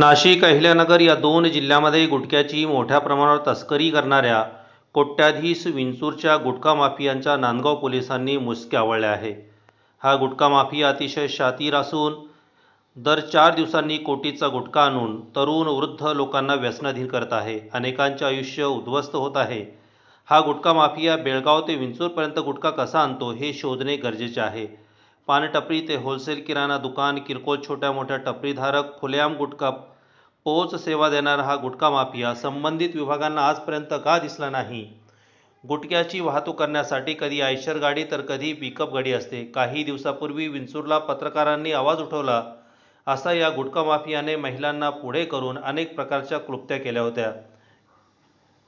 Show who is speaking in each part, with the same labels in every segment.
Speaker 1: नाशिक अहिल्यानगर या दोन जिल्ह्यामध्ये गुटख्याची मोठ्या प्रमाणावर तस्करी करणाऱ्या कोट्याधीश विंचूरच्या गुटखा माफियांच्या नांदगाव पोलिसांनी मुसके आवळले आहे. हा गुटखा माफिया अतिशय शातीर असून दर चार दिवसांनी कोटीचा गुटखा आणून तरुण वृद्ध लोकांना व्यसनाधीन करत आहे. अनेकांचे आयुष्य उद्ध्वस्त होत आहे. हा गुटखा माफिया बेळगाव ते विंचूरपर्यंत गुटखा कसा आणतो हे शोधणे गरजेचे आहे. पानटपरी ते होलसेल किराणा दुकान किरकोळ छोट्या मोठ्या टपरीधारक खुलेआम गुटखा पोच सेवा देणारा हा गुटखा माफिया संबंधित विभागांना आजपर्यंत का दिसला नाही? गुटख्याची वाहतूक करण्यासाठी कधी आयशर गाडी तर कधी पिकअप गाडी असते. काही दिवसापूर्वी विंचूरला पत्रकारांनी आवाज उठवला असा या गुटखा माफियाने महिलांना पुढे करून अनेक प्रकारच्या क्लुप्त्या केल्या होत्या.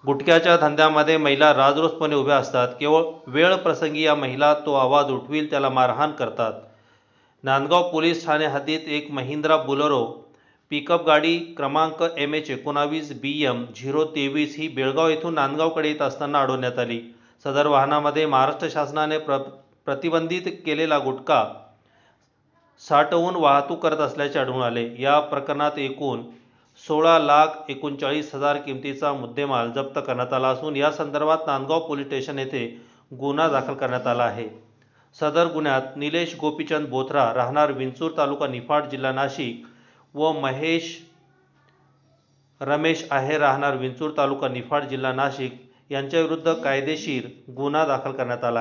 Speaker 1: गुटख्याच्या धंद्यामध्ये महिला राजरोसपणे उभ्या असतात. केवळ वेळ प्रसंगी या महिला तो आवाज उठवील त्याला मारहाण करतात. नांदगाव पोलीस ठाणे हद्दीत एक महिंद्रा बुलरो पिकअप गाडी क्रमांक एम एच एकोणावीस बी एम झिरो तेवीस ही बेळगाव येथून नांदगावकडे येत असताना अडवण्यात आली. सदर वाहनामध्ये महाराष्ट्र शासनाने प्र प्रतिबंधित केलेला गुटखा साठवून वाहतूक करत असल्याचे आढळून आले. या प्रकरणात एकूण सोळा लाख एकोणचाळीस हजार किमतीचा मुद्देमाल जप्त करण्यात आला असून या संदर्भात नांदगाव पोलीस स्टेशन येथे गुन्हा दाखल करण्यात आला आहे. सदर गुन्ह्यात निलेश गोपीचंद बोथरा राहणार विंचूर तालुका निफाड जिल्हा नाशिक व महेश रमेश आहे राहणार विंचूर तालुका निफाड जिल्हा नाशिक यांच्याविरुद्ध कायदेशीर गुन्हा दाखल करण्यात आला आहे.